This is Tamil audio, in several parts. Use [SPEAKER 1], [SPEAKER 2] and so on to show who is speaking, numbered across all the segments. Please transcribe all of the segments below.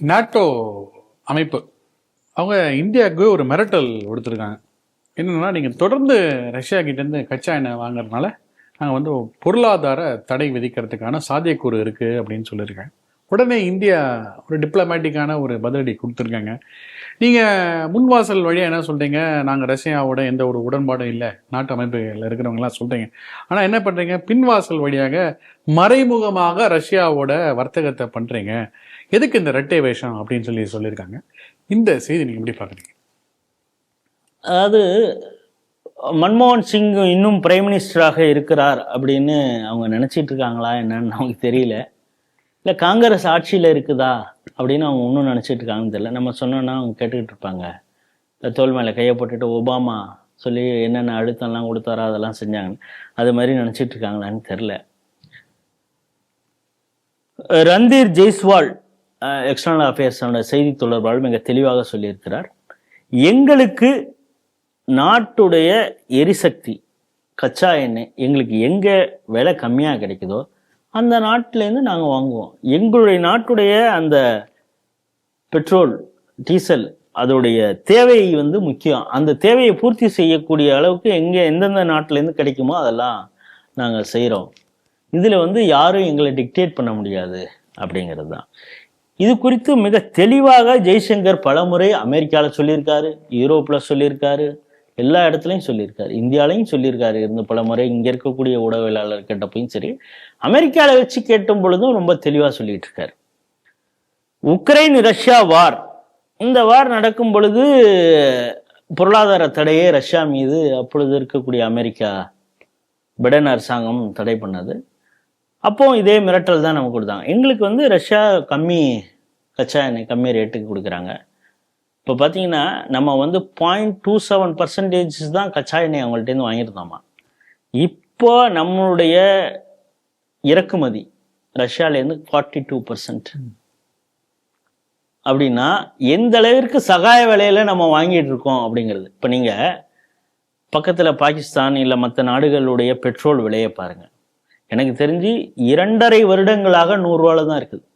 [SPEAKER 1] நாட்டோ அமைப்பு. அவங்க இந்தியாவுக்கு ஒரு மிரட்டல் கொடுத்துருக்காங்க என்னென்னா நீங்கள் தொடர்ந்து ரஷ்யா கிட்டேருந்து கச்சா எண்ணெய் வாங்குறதுனால நாங்கள் வந்து பொருளாதார தடை விதிக்கிறதுக்கான சாத்தியக்கூறு இருக்குது அப்படின்னு சொல்லியிருக்கேன் உடனே இந்தியா ஒரு டிப்ளமேட்டிக்கான ஒரு பதிலடி கொடுத்துருக்காங்க. நீங்கள் முன்வாசல் வழியாக என்ன சொல்கிறீங்க நாங்கள் ரஷ்யாவோட எந்த ஒரு உடன்பாடும் இல்லை. நாட்டு அமைப்புகளில் இருக்கிறவங்களாம் சொல்கிறீங்க ஆனால் என்ன பண்ணுறீங்க பின்வாசல் வழியாக மறைமுகமாக ரஷ்யாவோட வர்த்தகத்தை பண்ணுறீங்க எதுக்கு இந்த ரெட்டை வேஷம் அப்படின்னு சொல்லி சொல்லியிருக்காங்க. இந்த செய்தி நீங்கள் எப்படி பார்க்குறீங்க?
[SPEAKER 2] அதாவது மன்மோகன் சிங் இன்னும் பிரைம் மினிஸ்டராக இருக்கிறார் அப்படின்னு அவங்க நினச்சிட்டு இருக்காங்களா என்னன்னு நமக்கு தெரியல. இல்லை காங்கிரஸ் ஆட்சியில் இருக்குதா? அப்படின்னு அவங்க ஒன்றும் நினச்சிட்டு இருக்காங்கன்னு தெரியல. நம்ம சொன்னோன்னா அவங்க கேட்டுக்கிட்டு இருப்பாங்க. இல்லை தோல் மேலே கையை போட்டுட்டு ஒபாமா சொல்லி என்னென்ன அழுத்தம்லாம் கொடுத்தாரோ அதெல்லாம் செஞ்சாங்க அது மாதிரி நினச்சிட்டு இருக்காங்களான்னு தெரில ரந்தீர் ஜெய்ஸ்வால் எக்ஸ்டர்னல் அஃபேர்ஸோட செய்தி தொடர்பாளர் மிக தெளிவாக சொல்லியிருக்கிறார். எங்களுக்கு நாட்டுடைய எரிசக்தி கச்சா எண்ணெய் எங்களுக்கு எங்கே விலை கம்மியாக கிடைக்குதோ அந்த நாட்டிலேருந்து நாங்கள் வாங்குவோம். எங்களுடைய நாட்டுடைய அந்த பெட்ரோல் டீசல் அதோடைய தேவை வந்து முக்கியம். அந்த தேவையை பூர்த்தி செய்யக்கூடிய அளவுக்கு எங்கே எந்தெந்த நாட்டிலேருந்து கிடைக்குமோ அதெல்லாம் நாங்கள் செய்கிறோம் இதில் வந்து யாரும் எங்களை டிக்டேட் பண்ண முடியாது அப்படிங்கிறது தான். இது குறித்து மிக தெளிவாக ஜெய்சங்கர் பலமுறை அமெரிக்காவில் சொல்லியிருக்காரு யூரோப்பில் சொல்லியிருக்காரு எல்லா இடத்துலையும் சொல்லியிருக்காரு. இந்தியாலையும் சொல்லியிருக்காரு. இருந்து பல முறை இங்கே இருக்கக்கூடிய ஊடகவியலாளர் கேட்டப்பையும் சரி அமெரிக்காவில் வச்சு கேட்டும் பொழுதும் ரொம்ப தெளிவாக சொல்லிட்டு இருக்காரு உக்ரைன் ரஷ்யா வார். இந்த வார் நடக்கும் பொழுது பொருளாதார தடையை ரஷ்யா மீது அப்பொழுது இருக்கக்கூடிய அமெரிக்கா பிடன் அரசாங்கம் தடை பண்ணது. அப்போ இதே மிரட்டல் தான் நமக்கு கொடுத்தாங்க. எங்களுக்கு வந்து ரஷ்யா கம்மி கச்சா எண்ணெய் கம்மி ரேட்டுக்கு கொடுக்குறாங்க. இப்போ பார்த்தீங்கன்னா நம்ம வந்து பாயிண்ட் டூ செவன் பர்சன்டேஜ் தான் கச்சா எண்ணெய் அவங்கள்ட்டேருந்து வாங்கியிருந்தோமா? இப்போ நம்மளுடைய இறக்குமதி ரஷ்யாலேருந்து ஃபார்ட்டி டூ பர்சன்ட் அப்படின்னா எந்த அளவிற்கு சகாய விலையில நம்ம வாங்கிட்டு இருக்கோம் அப்படிங்கிறது. இப்போ நீங்கள் பக்கத்தில் பாகிஸ்தான் இல்லை மற்ற நாடுகளுடைய பெட்ரோல் விலையை பாருங்கள் எனக்கு தெரிஞ்சு இரண்டரை வருடங்களாக நூறுரூவால தான் இருக்குது.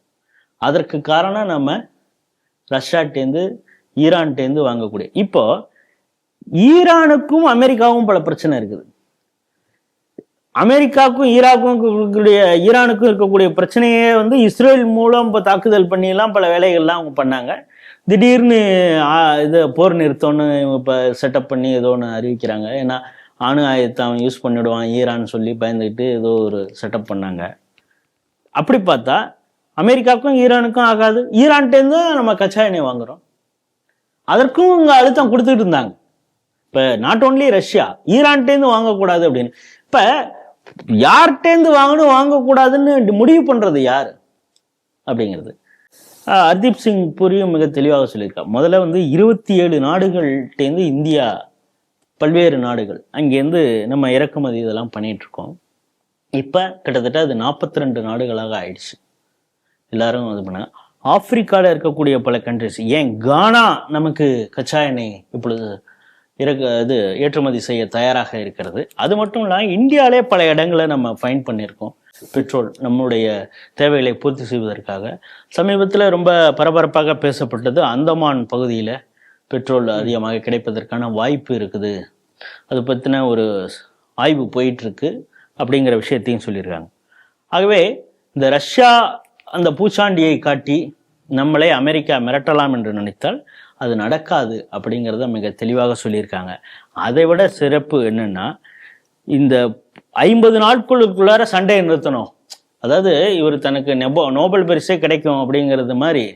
[SPEAKER 2] அதற்கு காரணம் நம்ம ரஷ்யாட்டேருந்து ஈரான்கிட்டேருந்து வாங்கக்கூடிய. இப்போ ஈரானுக்கும் அமெரிக்காவும் பல பிரச்சனை இருக்குது. அமெரிக்காவுக்கும் ஈராக்கும் இருக்கக்கூடிய ஈரானுக்கும் இருக்கக்கூடிய பிரச்சனையே வந்து இஸ்ரேல் மூலம் இப்போ தாக்குதல் பண்ணியெல்லாம் பல வேலைகள்லாம் அவங்க பண்ணாங்க. திடீர்னு இது போர் நிறுத்தம்னு இப்போ செட்டப் பண்ணி ஏதோ ஒன்று அறிவிக்கிறாங்க. ஏன்னா அணு ஆயுதத்தை அவன் யூஸ் பண்ணிவிடுவான் ஈரான் சொல்லி பயந்துக்கிட்டு ஏதோ ஒரு செட்டப் பண்ணாங்க. அப்படி பார்த்தா அமெரிக்காவுக்கும் ஈரானுக்கும் ஆகாது. ஈரான்கிட்டேருந்து நம்ம கச்சா எண்ணெய் வாங்குறோம். அதற்கும் இவங்க அழுத்தம் கொடுத்துட்டு இருந்தாங்க. இப்போ நாட் ஓன்லி ரஷ்யா ஈரான்ட்டேருந்து வாங்கக்கூடாது அப்படின்னு. இப்போ யார்கிட்டேருந்து வாங்கணும் வாங்கக்கூடாதுன்னு முடிவு பண்ணுறது யார்? அப்படிங்கிறது. ஹர்தீப் சிங் புரியும் மிக தெளிவாக சொல்லியிருக்கார். முதல்ல வந்து இருபத்தி ஏழு நாடுகள்கிட்டேருந்து இந்தியா பல்வேறு நாடுகள் அங்கேருந்து நம்ம இறக்குமதி இதெல்லாம் பண்ணிட்டு இருக்கோம் இப்போ கிட்டத்தட்ட அது நாற்பத்தி ரெண்டு நாடுகளாக ஆயிடுச்சு. எல்லாரும் இது பண்ணாங்க ஆப்பிரிக்காவில் இருக்கக்கூடிய பல கண்ட்ரிஸ் ஏன்? கானா நமக்கு கச்சா எண்ணெய் இப்பொழுது இறக்க இது ஏற்றுமதி செய்ய தயாராக இருக்கிறது. அது மட்டும் இல்லாமல் இந்தியாவிலே பல இடங்களை நம்ம ஃபைன் பண்ணியிருக்கோம். பெட்ரோல் நம்முடைய தேவைகளை பூர்த்தி செய்வதற்காக. சமீபத்தில் ரொம்ப பரபரப்பாக பேசப்பட்டது அந்தமான் பகுதியில் பெட்ரோல் அதிகமாக கிடைப்பதற்கான வாய்ப்பு இருக்குது. அது பற்றின ஒரு ஆய்வு போயிட்டுருக்கு அப்படிங்கிற விஷயத்தையும் சொல்லியிருக்காங்க. ஆகவே இந்த ரஷ்யா அந்த பூச்சாண்டியை காட்டி நம்மளை அமெரிக்கா மிரட்டலாம் என்று நினைத்தால் அது நடக்காது அப்படிங்கிறத மிக தெளிவாக சொல்லியிருக்காங்க. அதை விட சிறப்பு என்னன்னா இந்த ஐம்பது நாட்களுக்குள்ளார சண்டையை நிறுத்தணும். அதாவது இவர் தனக்கு நெபோ நோபல் பரிசே கிடைக்கும் அப்படிங்கிறது மாதிரி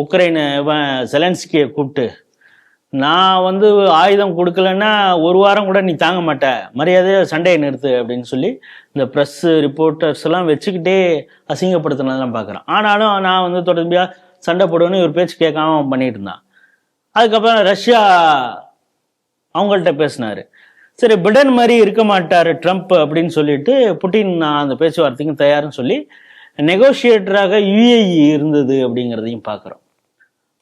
[SPEAKER 2] உக்ரைனை இவன் செலன்ஸ்கியை கூப்பிட்டு நான் வந்து ஆயுதம் கொடுக்கலன்னா ஒரு வாரம் கூட நீ தாங்க மாட்ட மரியாதையாக சண்டையை நிறுத்து அப்படின்னு சொல்லி இந்த ப்ரெஸ்ஸு ரிப்போர்ட்டர்ஸ் எல்லாம் வச்சுக்கிட்டே அசிங்கப்படுத்தினதெல்லாம் பார்க்குறேன். ஆனாலும் நான் வந்து தொடர்பியாக சண்டை போடுவேன்னு இவர் பேச்சு கேட்காம அவன் பண்ணிட்டு இருந்தான். அதுக்கப்புறம் ரஷ்யா அவங்கள்ட்ட பேசினாரு. சரி பிடன் மாதிரி இருக்க மாட்டார் ட்ரம்ப் அப்படின்னு சொல்லிட்டு புட்டின் நான் அந்த பேச்சுவார்த்தைக்கும் தயார்னு சொல்லி நெகோஷியேட்டராக யுஏஇ இருந்தது அப்படிங்கிறதையும் பார்க்குறோம்.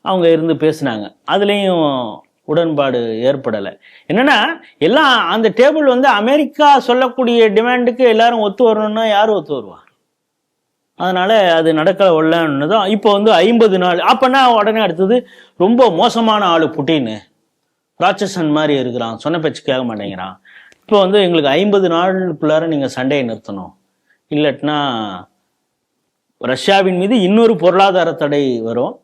[SPEAKER 2] அவங்க இருந்து பேசுனாங்க. அதுலேயும் உடன்பாடு ஏற்படலை. என்னன்னா எல்லாம் அந்த டேபிள் வந்து அமெரிக்கா சொல்லக்கூடிய டிமாண்டுக்கு எல்லாரும் ஒத்து வரணும்னா யார் ஒத்து வருவா? அதனால் அது நடக்கலை உள்ளன்னு தான் இப்போ வந்து ஐம்பது நாள் அப்போனா உடனே அடுத்தது ரொம்ப மோசமான ஆள் புட்டின்னு ராட்சசன் மாதிரி இருக்கிறான். சொன்ன பேச்சு கேட்க மாட்டேங்கிறான். இப்போ வந்து எங்களுக்கு ஐம்பது நாளுக்குள்ளார நீங்கள் சண்டையை நிறுத்தணும். இல்லட்டினா ரஷ்யாவின் மீது இன்னொரு பொருளாதார தடை வரும்.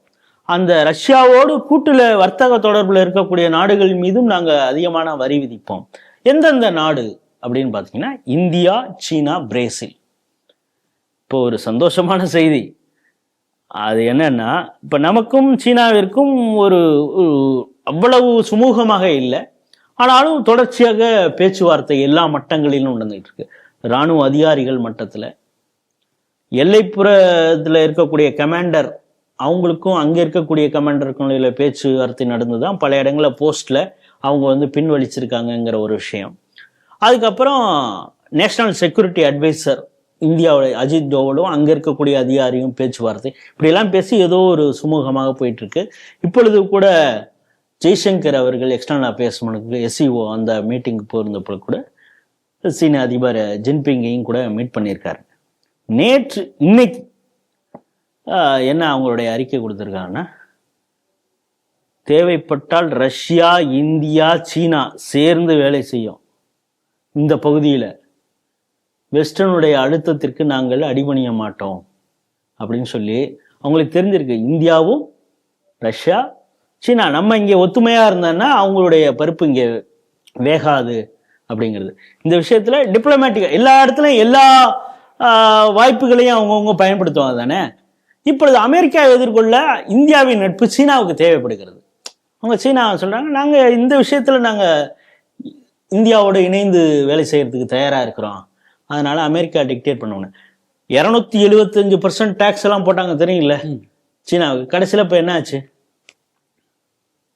[SPEAKER 2] அந்த ரஷ்யாவோடு கூட்டில் வர்த்தக தொடர்பில் இருக்கக்கூடிய நாடுகள் மீதும் நாங்கள் அதிகமான வரி விதிப்போம். எந்தெந்த நாடு அப்படின்னு பார்த்தீங்கன்னா இந்தியா சீனா பிரேசில். இப்போ ஒரு சந்தோஷமான செய்தி. அது என்னன்னா இப்போ நமக்கும் சீனாவிற்கும் ஒரு அவ்வளவு சுமூகமாக இல்லை. ஆனாலும் தொடர்ச்சியாக பேச்சுவார்த்தை எல்லா மட்டங்களிலும் நடந்துகிட்டு இருக்கு இராணுவ அதிகாரிகள் மட்டத்தில் எல்லைப்புறத்தில் இருக்கக்கூடிய கமாண்டர் அவங்களுக்கும் அங்கே இருக்கக்கூடிய கமாண்டருக்கும் இடையில பேச்சுவார்த்தை நடந்து தான் பல இடங்களில் போஸ்ட்டில் அவங்க வந்து பின்வலிச்சிருக்காங்கங்கிற ஒரு விஷயம். அதுக்கப்புறம் நேஷனல் செக்யூரிட்டி அட்வைசர் இந்தியாவோட அஜித் டோவலும் அங்கே இருக்கக்கூடிய அதிகாரியும் பேச்சுவார்த்தை இப்படியெல்லாம் பேசி ஏதோ ஒரு சுமூகமாக போயிட்டுருக்கு. இப்பொழுது கூட ஜெய்சங்கர் அவர்கள் எக்ஸ்டர்னல் அஃபேர்ஸ்மனுக்கு எஸ்சிஓ அந்த மீட்டிங்க்கு போயிருந்தப்போ கூட சீன அதிபர் ஜின்பிங்கையும் கூட மீட் பண்ணியிருக்காரு. நேற்று இன்னைக்கு என்ன அவங்களுடைய அறிக்கை கொடுத்துருக்காங்கன்னா தேவைப்பட்டால் ரஷ்யா இந்தியா சீனா சேர்ந்து வேலை செய்யும். இந்த பகுதியில் வெஸ்டர்னுடைய அழுத்தத்திற்கு நாங்கள் அடிபணிய மாட்டோம் அப்படின்னு சொல்லி அவங்களுக்கு தெரிஞ்சிருக்கு. இந்தியாவும் ரஷ்யா சீனா. நம்ம இங்கே ஒத்துமையாக இருந்தோன்னா அவங்களுடைய பருப்பு இங்கே வேகாது அப்படிங்கிறது. இந்த விஷயத்தில் டிப்ளமேட்டிக்காக எல்லா இடத்துலையும் எல்லா வாய்ப்புகளையும் அவங்கவுங்க பயன்படுத்துவாங்க தானே? இப்பொழுது அமெரிக்கா எதிர்கொள்ள இந்தியாவின் நட்பு சீனாவுக்கு தேவைப்படுகிறது. அவங்க சீனா சொல்கிறாங்க நாங்கள் இந்த விஷயத்தில் நாங்கள் இந்தியாவோட இணைந்து வேலை செய்கிறதுக்கு தயாராக இருக்கிறோம். அதனால அமெரிக்கா டிக்டேட் பண்ணணும் இரநூத்தி எழுபத்தஞ்சு பர்சன்ட் டேக்ஸ் எல்லாம் போட்டாங்க தெரியுங்கள சீனாவுக்கு. கடைசியில் இப்போ என்ன ஆச்சு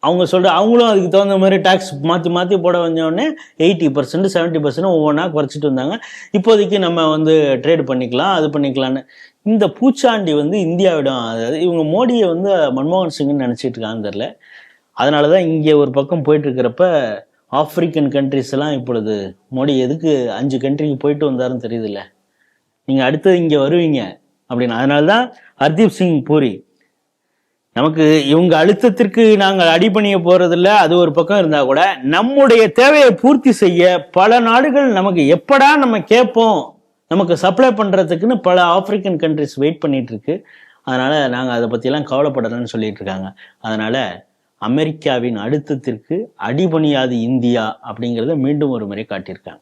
[SPEAKER 2] அவங்க சொல்ற அவங்களும் அதுக்கு தகுந்த மாதிரி டேக்ஸ் மாற்றி மாற்றி போட வந்த உடனே எயிட்டி பர்சன்ட் செவன்ட்டி பர்சன்ட் ஒவ்வொன்றா குறைச்சிட்டு வந்தாங்க. இப்போதைக்கு நம்ம வந்து ட்ரேட் பண்ணிக்கலாம் அது பண்ணிக்கலாம்னு. இந்த பூச்சாண்டி வந்து இந்தியாவிடம் அதாவது இவங்க மோடியை வந்து மன்மோகன் சிங்னு நினச்சிட்டு இருக்காங்கன்னு தெரில அதனால தான் இங்கே ஒரு பக்கம் போயிட்டு இருக்கிறப்ப ஆப்ரிக்கன் கண்ட்ரிஸ்லாம் இப்பொழுது மோடி எதுக்கு அஞ்சு கண்ட்ரிக்கு போயிட்டு வந்தாருன்னு தெரியுதுல்ல? நீங்கள் அடுத்தது இங்கே வருவீங்க அப்படின்னு. அதனால தான் ஹர்தீப் சிங் பூரி. நமக்கு இவங்க அழுத்தத்திற்கு நாங்கள் அடிபணிய போறதில்ல. அது ஒரு பக்கம் இருந்தால் கூட நம்முடைய தேவையை பூர்த்தி செய்ய பல நாடுகள் நமக்கு எப்படா நம்ம கேட்போம் நமக்கு சப்ளை பண்ணுறதுக்குன்னு பல ஆப்பிரிக்கன் கண்ட்ரிஸ் வெயிட் பண்ணிட்டு இருக்கு. அதனால நாங்கள் அதை பற்றிலாம் கவலைப்படலன்னு சொல்லிட்டு இருக்காங்க. அதனால அமெரிக்காவின் அழுத்தத்திற்கு அடிபணியாது இந்தியா அப்படிங்கிறத மீண்டும் ஒரு முறை காட்டியிருக்காங்க.